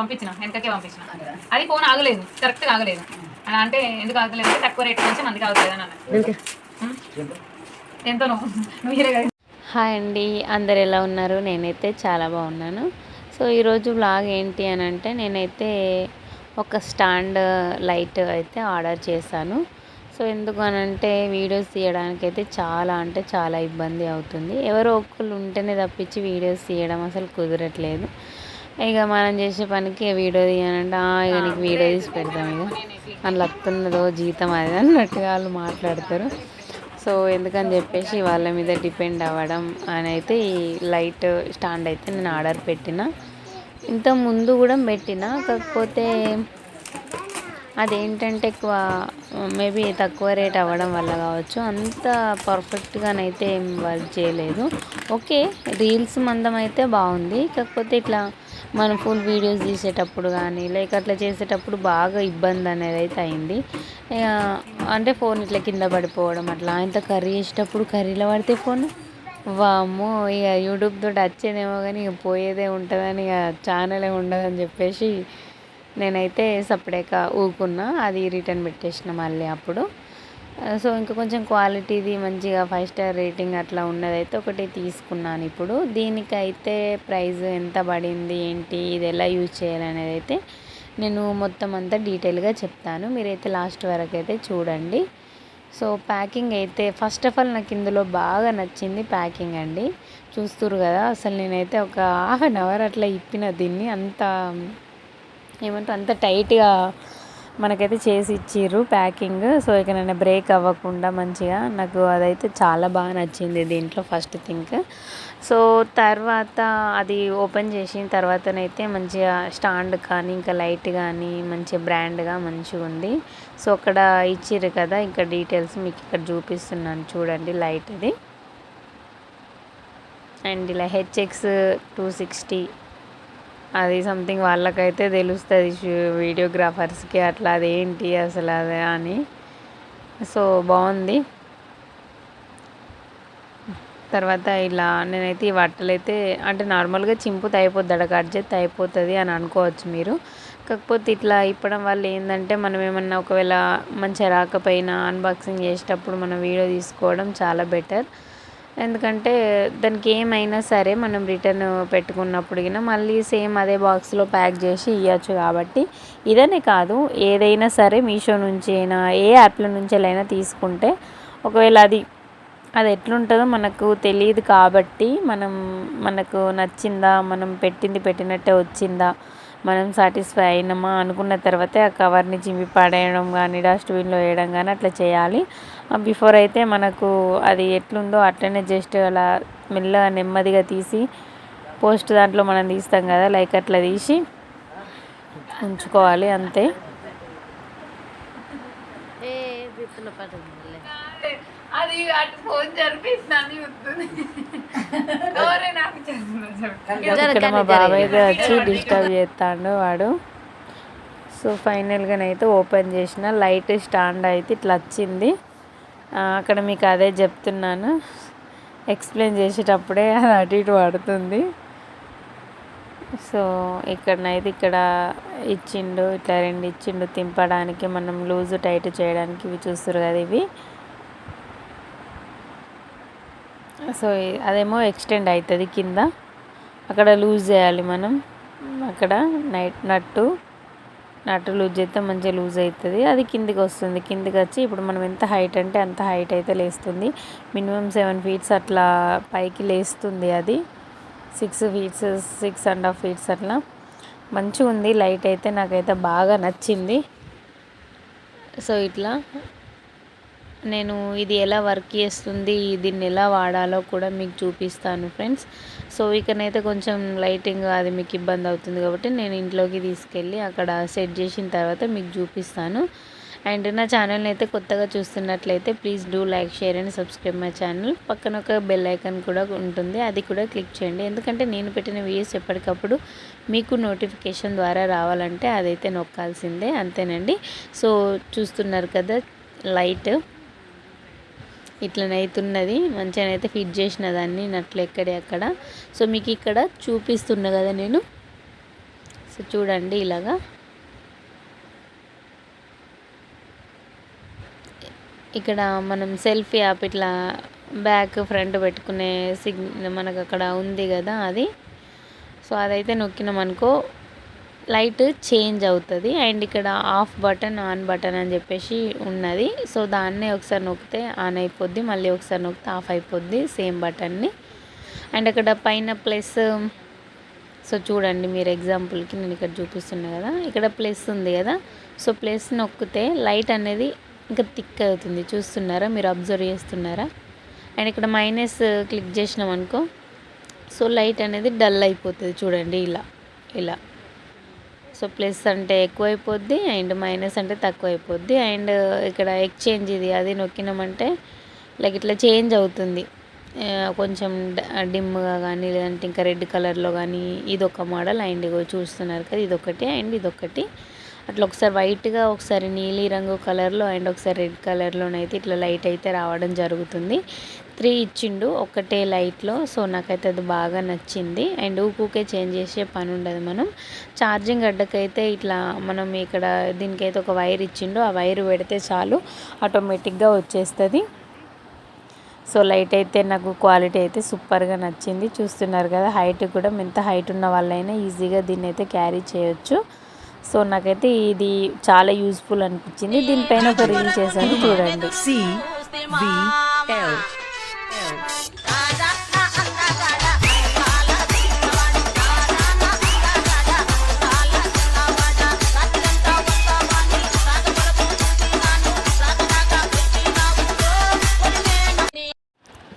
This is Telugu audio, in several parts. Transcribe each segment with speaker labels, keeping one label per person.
Speaker 1: పంపించిన వెనకకే పంపించిన. అది ఫోన్ ఆగలేదు కరెక్ట్గా ఆగలేదు. అలా అంటే ఎందుకు ఆగలేదు తక్కువ రేట్ నుంచి మందికి ఆగలేదు అని అన్నది ఉం? ఎంతో నువ్వు కదా
Speaker 2: హాయ్ అండి అందరు ఎలా ఉన్నారు? నేనైతే చాలా బాగున్నాను. సో ఈరోజు వ్లాగ్ ఏంటి అని అంటే నేనైతే ఒక స్టాండ్ లైట్ అయితే ఆర్డర్ చేశాను. సో ఎందుకు అని అంటే వీడియోస్ తీయడానికి అయితే చాలా అంటే చాలా ఇబ్బంది అవుతుంది. ఎవరో ఒక్కళ్ళు ఉంటేనే తప్పించి వీడియోస్ తీయడం అసలు కుదరట్లేదు. ఇక మనం చేసే పనికి వీడియో తీయనంటే ఇక నీకు వీడియో తీసి పెడతాం ఇక. అందులో వస్తున్నదో జీతం అది అన్నట్టుగా వాళ్ళు మాట్లాడతారు. సో ఎందుకని చెప్పేసి వాళ్ళ మీద డిపెండ్ అవ్వడం అని అయితే ఈ లైట్ స్టాండ్ అయితే నేను ఆర్డర్ పెట్టిన. ఇంత ముందు కూడా పెట్టిన కాకపోతే అదేంటంటే ఎక్కువ మేబీ తక్కువ రేట్ అవ్వడం వల్ల కావచ్చు. అంత పర్ఫెక్ట్గానైతే ఏం వర్క్ చేయలేదు. ఓకే రీల్స్ మందం అయితే బాగుంది. కాకపోతే ఇట్లా మనం ఫుల్ వీడియోస్ తీసేటప్పుడు కానీ లేక అట్లా చేసేటప్పుడు బాగా ఇబ్బంది అనేది అయితే అయింది. ఇక అంటే ఫోన్ ఇట్లా కింద పడిపోవడం అట్లా ఇంత కర్రీ చేసేటప్పుడు కర్రీలో పడితే ఫోన్ వామ్మో ఇక యూట్యూబ్ తోటి వచ్చేదేమో కానీ ఇక పోయేదే ఉంటుందని ఇక ఛానలే ఉండదని చెప్పేసి నేనైతే సపరేట్గా ఊకున్నా అది రిటర్న్ పెట్టేసిన మళ్ళీ అప్పుడు. సో ఇంకా కొంచెం క్వాలిటీది మంచిగా ఫైవ్ స్టార్ రేటింగ్ అట్లా ఉన్నదైతే ఒకటి తీసుకున్నాను ఇప్పుడు. దీనికైతే ప్రైస్ ఎంత పడింది ఏంటి ఇది ఎలా యూజ్ చేయాలనేది అయితే నేను మొత్తం అంతా డీటెయిల్గా చెప్తాను. మీరైతే లాస్ట్ వరకు అయితే చూడండి. సో ప్యాకింగ్ అయితే ఫస్ట్ ఆఫ్ ఆల్ నాకు ఇందులో బాగా నచ్చింది ప్యాకింగ్ అండి. చూస్తురు కదా అసలు నేనైతే ఒక హాఫ్ అన్ అవర్ అట్లా ఇప్పిన దీన్ని. అంత ఏమంటారు అంత టైట్గా మనకైతే చేసి ఇచ్చిర్రు ప్యాకింగ్. సో ఇక నేను బ్రేక్ అవ్వకుండా మంచిగా నాకు అదైతే చాలా బాగా నచ్చింది దీంట్లో ఫస్ట్ థింక్. సో తర్వాత అది ఓపెన్ చేసిన తర్వాతనైతే మంచిగా స్టాండ్ కానీ ఇంకా లైట్ కానీ మంచిగా బ్రాండ్గా మంచిగా ఉంది. సో అక్కడ ఇచ్చిర్రు కదా ఇంకా డీటెయిల్స్ మీకు ఇక్కడ చూపిస్తున్నాను చూడండి లైట్ అది అండ్ ఇలా హెచ్ఎక్స్ టూ సిక్స్టీ అది సంథింగ్ వాళ్ళకైతే తెలుస్తుంది వీడియోగ్రాఫర్స్కి అట్లా అదేంటి అసలు అదే అని. సో బాగుంది. తర్వాత ఇలా నేనైతే ఈ బట్టలు అయితే అంటే నార్మల్గా చింపు అయిపోద్ది అక్కడ కట్ చేస్తే అయిపోతుంది అని అనుకోవచ్చు మీరు. కాకపోతే ఇట్లా ఇప్పడం వల్ల ఏంటంటే మనం ఏమన్నా ఒకవేళ మంచిగా రాకపోయినా అన్బాక్సింగ్ చేసేటప్పుడు మనం వీడియో తీసుకోవడం చాలా బెటర్. ఎందుకంటే దానికి ఏమైనా సరే మనం రిటర్న్ పెట్టుకున్నప్పుడు గిన మళ్ళీ సేమ్ అదే బాక్స్లో ప్యాక్ చేసి ఇవ్వచ్చు కాబట్టి ఇదనే కాదు. ఏదైనా సరే మీషో నుంచి అయినా ఏ యాప్ల నుంచి అయినా తీసుకుంటే ఒకవేళ అది అది ఎట్లుంటుందో మనకు తెలియదు కాబట్టి మనం మనకు నచ్చిందా మనం పెట్టింది పెట్టినట్టే వచ్చిందా మనం సాటిస్ఫై అయినామా అనుకున్న తర్వాతే ఆ కవర్ని చింపి పడేయడం కానీ డస్ట్బిన్లో వేయడం కానీ అట్లా చేయాలి. బిఫోర్ అయితే మనకు అది ఎట్లుందో అట్లనే జస్ట్ అలా మెల్లగా నెమ్మదిగా తీసి పోస్ట్ దాంట్లో మనం తీస్తాం కదా లైక్ అట్లా తీసి ఉంచుకోవాలి అంతే.
Speaker 1: అది అటు ఫోన్ జరిపిస్తున్నాను చూస్తుంది ఎవరే నాకు చేస్తున్నా చెప్పు.
Speaker 2: ఇక్కడ మా బాబాయ్ అయితే వచ్చి డిస్టర్బ్ చేస్తాడు వాడు. సో ఫైనల్గానైతే ఓపెన్ చేసిన లైట్ స్టాండ్ అయితే ఇట్లా వచ్చింది. అక్కడ మీకు అదే చెప్తున్నాను. ఎక్స్ప్లెయిన్ చేసేటప్పుడే అది అటు ఇటు పడుతుంది. సో ఇక్కడనైతే ఇక్కడ ఇచ్చిండు ఇట్లా రెండు ఇచ్చిండు తింపడానికి మనం లూజ్ టైట్ చేయడానికి ఇవి చూస్తారు కదా ఇవి. సో అదేమో ఎక్స్టెండ్ అవుతుంది కింద. అక్కడ లూజ్ చేయాలి మనం. అక్కడ నైట్ నట్టు నట్టు లూజ్ చేస్తే మంచిగా లూజ్ అవుతుంది. అది కిందికి వస్తుంది. కిందికి వచ్చి ఇప్పుడు మనం ఎంత హైట్ అంటే అంత హైట్ అయితే లేస్తుంది. మినిమం సెవెన్ ఫీట్స్ అట్లా పైకి లేస్తుంది అది. Six feets six and half feets అట్లా. మంచిగా ఉంది లైట్ అయితే నాకైతే బాగా నచ్చింది. సో ఇట్లా నేను ఇది ఎలా వర్క్ చేస్తుంది దీన్ని ఎలా వాడాలో కూడా మీకు చూపిస్తాను ఫ్రెండ్స్. సో ఇకనైతే కొంచెం లైటింగ్ అది మీకు ఇబ్బంది అవుతుంది కాబట్టి నేను ఇంట్లోకి తీసుకెళ్ళి అక్కడ సెట్ చేసిన తర్వాత మీకు చూపిస్తాను. అండ్ నా ఛానల్ని అయితే కొత్తగా చూస్తున్నట్లయితే please do like share and subscribe my channel. పక్కన ఒక బెల్ ఐకాన్ కూడా ఉంటుంది అది కూడా క్లిక్ చేయండి. ఎందుకంటే నేను పెట్టిన వీడియోస్ ఎప్పటికప్పుడు మీకు నోటిఫికేషన్ ద్వారా రావాలంటే అదైతే నొక్కాల్సిందే అంతేనండి. సో చూస్తున్నారు కదా లైట్. ఇట్లనైతున్నది మంచిగానైతే ఫిట్ చేసిన దాన్ని నట్లు ఎక్కడే అక్కడ. సో మీకు ఇక్కడ చూపిస్తున్నా కదా నేను. సో సో చూడండి ఇలాగా. ఇక్కడ మనం సెల్ఫీ యాప్ ఇట్లా బ్యాక్ ఫ్రంట్ పెట్టుకునే సిగ్ మనకు అక్కడ ఉంది కదా అది. సో అదైతే నొక్కినాం అనుకో లైట్ చేంజ్ అవుతుంది. అండ్ ఇక్కడ ఆఫ్ బటన్ ఆన్ బటన్ అని చెప్పేసి ఉన్నది. సో దాన్నే ఒకసారి నొక్కితే ఆన్ అయిపోద్ది. మళ్ళీ ఒకసారి నొక్కితే ఆఫ్ అయిపోద్ది. సేమ్ బటన్ని. అండ్ అక్కడ పైన ప్లస్ సో చూడండి మీరు ఎగ్జాంపుల్కి నేను ఇక్కడ చూపిస్తున్నా కదా. ఇక్కడ ప్లస్ ఉంది కదా. సో ప్లస్ నొక్కితే లైట్ అనేది ఇంకా థిక్ అవుతుంది. చూస్తున్నారా? మీరు అబ్జర్వ్ చేస్తున్నారా? అండ్ ఇక్కడ మైనస్ క్లిక్ చేసినాం అనుకో సో లైట్ అనేది డల్ అయిపోతుంది. చూడండి ఇలా ఇలా. సో ప్లస్ అంటే ఎక్కువైపోద్ది అండ్ మైనస్ అంటే తక్కువ అయిపోద్ది అండ్ ఇక్కడ ఎక్స్చేంజ్ ఇది అది నొక్కినామంటే లైక్ ఇట్లా చేంజ్ అవుతుంది. కొంచెం డిమ్గా కానీ లేదంటే ఇంకా రెడ్ కలర్లో కానీ ఇదొక మోడల్ అండ్ ఇగో చూస్తున్నారు కదా ఇదొకటి అండ్ ఇదొకటి అట్లా ఒకసారి వైట్గా ఒకసారి నీలి రంగు కలర్లో అండ్ ఒకసారి రెడ్ కలర్లోనైతే ఇట్లా లైట్ అయితే రావడం జరుగుతుంది. త్రీ ఇచ్చిండు ఒకటే లైట్లో. సో నాకైతే అది బాగా నచ్చింది. అండ్ ఊకూకే చేంజ్ చేసే పని ఉండదు మనం. ఛార్జింగ్ అడ్డకైతే ఇట్లా మనం ఇక్కడ దీనికైతే ఒక వైర్ ఇచ్చిండు. ఆ వైర్ పెడితే చాలు ఆటోమేటిక్గా వచ్చేస్తుంది. సో లైట్ అయితే నాకు క్వాలిటీ అయితే సూపర్గా నచ్చింది. చూస్తున్నారు కదా హైట్ కూడా. ఎంత హైట్ ఉన్న వాళ్ళైనా ఈజీగా దీన్ని అయితే క్యారీ చేయొచ్చు. సో నాకైతే ఇది చాలా యూస్ఫుల్ అనిపించింది. దీనిపైన ఒక రీల్ చేశాను చూడండి.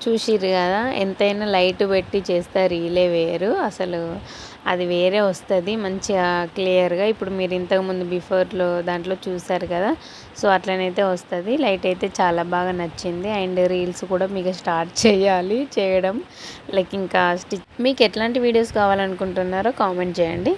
Speaker 2: చూసిర్రు కదా ఎంతైనా లైట్ పెట్టి చేస్తే రీలే వేరు. అసలు అది వేరే వస్తుంది మంచిగా క్లియర్గా. ఇప్పుడు మీరు ఇంతకుముందు బిఫోర్లో దాంట్లో చూసారు కదా సో అట్లనైతే వస్తుంది. లైట్ అయితే చాలా బాగా నచ్చింది. అండ్ రీల్స్ కూడా మీకు స్టార్ట్ చేయాలి చేయడం. లైక్ ఇంకా స్టిచ్. మీకు ఎట్లాంటి వీడియోస్ కావాలనుకుంటున్నారో కామెంట్ చేయండి.